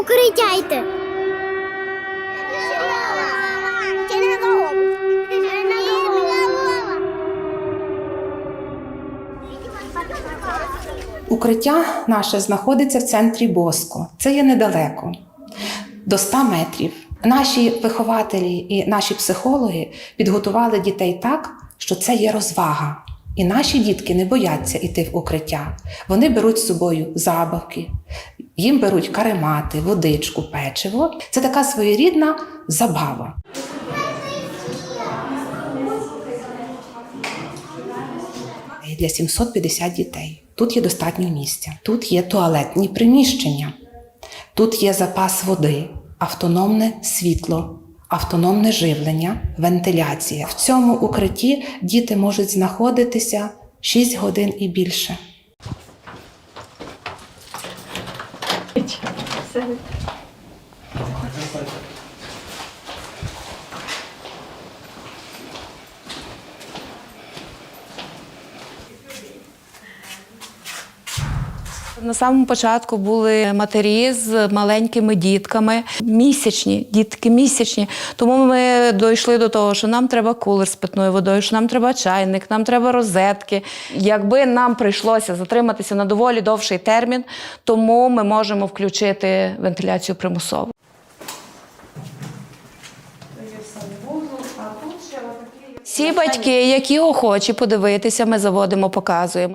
укриття йти. Укриття наше знаходиться в центрі Боско. Це є недалеко, до 100 метрів. Наші вихователі і наші психологи підготували дітей так, що це є розвага. І наші дітки не бояться йти в укриття. Вони беруть з собою забавки, їм беруть каремати, водичку, печиво. Це така своєрідна забава. для 750 дітей. Тут є достатньо місця. Тут є туалетні приміщення, тут є запас води, автономне світло, автономне живлення, вентиляція. В цьому укритті діти можуть знаходитися 6 годин і більше. 算了，我先走了。На самому початку були матері з маленькими дітками, місячні, дітки місячні. Тому ми дійшли до того, що нам треба кулер з питною водою, що нам треба чайник, нам треба розетки. Якби нам прийшлося затриматися на доволі довший термін, тому ми можемо включити вентиляцію примусово. Всі батьки, які охочі подивитися, ми заводимо, показуємо.